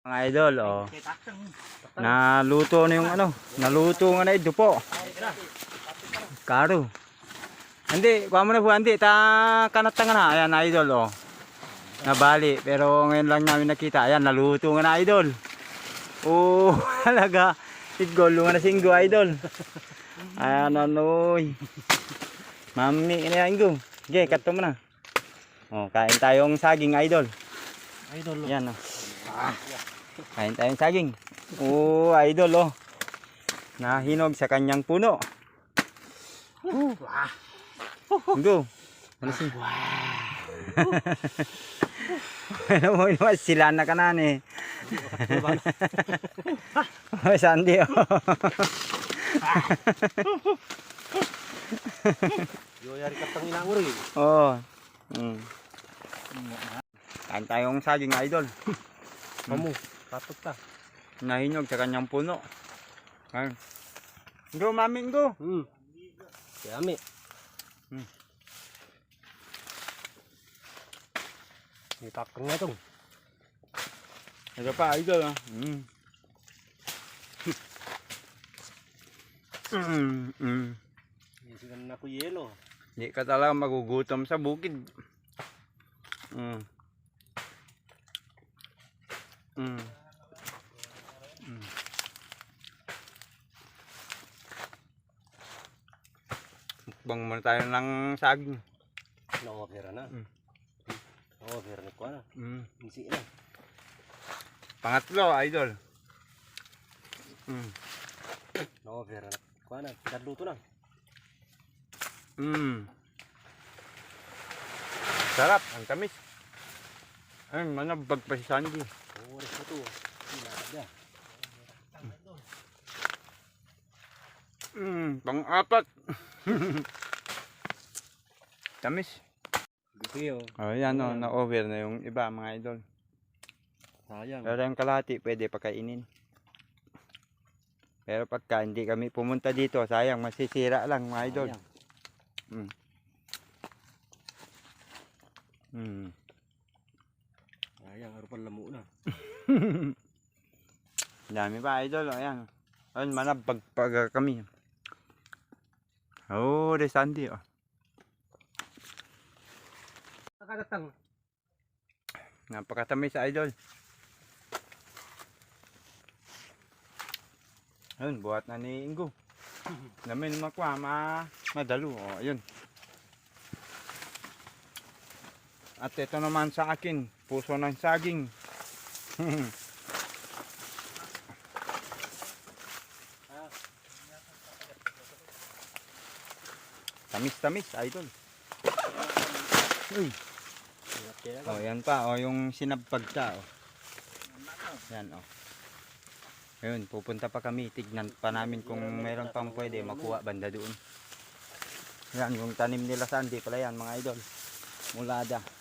Mga idol, oh. Naluto na yung ano, naluto nga na ito po. Karo. Hindi, kuha mo na po, hindi, ta kanat nga na, ayan idol, oh. Nabali, pero ngayon lang namin nakita, ayan, naluto nga na idol. Oh, halaga. Itgol, nga na singgo idol. Ayan, anoy. Mami, ini yan go. Okay, kato mo na. Oh, kain tayong saging idol. Idol. Yan oh. Kain tayong saging. Oo, idol oh. Nahinog sa kanyang puno. Go. Ano si? Ano mo naman sila na kanan eh. Oh, Sandy oh. Yo yari ka tang ina uri. Oh. Mm. Kain tayong saging idol. Kamu, katot ta. Nahinog sa kanyang puno. Ayun. Go, mami, go. Hmm. Yami. Hmm. Ni takang nga tong. Ito pa, idol ah. Mm. mm, mm. Isigan na ko yelo. Hindi ka talaga magugutom sa bukid. Mm. Mm. Mm. Mukbang muna tayo ng saging. Na-offer na. Hmm. Na-offer ni ko na. Mm. Isi na. Pangatlo, idol. Mm. Na-offer na. Ko na. Kadluto na. Mm. Sarap, ang tamis. Ay, manabag pa si Sandy. Res ko to. Ina Mm, pang-apat. tamis. Gusto Oh, yan oh, na-over na yung iba mga idol. Sayang. Pero yung kalahati pwede pakainin. Pero pagka hindi kami pumunta dito, sayang masisira lang mga idol. Sayang. Mm. Sayang, arupan lamo na. Dami pa idol, ayan. Ayun, manabag pag kami. Oh, de Sandy oh. Nakagatang. Napakatamis idol. Ayun, buhat na ni Ingo. Namin makwa, ma madalo. Oh, ayun. At ito naman sa akin, puso ng saging. Tamis-tamis, idol. Uy. Oh, yan pa, oh, yung sinabpag siya, oh. Yan, oh. Ayun, pupunta pa kami, tignan pa namin kung meron pang pwede makuha banda doon. Yan, yung tanim nila Sandy pala yan, mga idol. Mulada.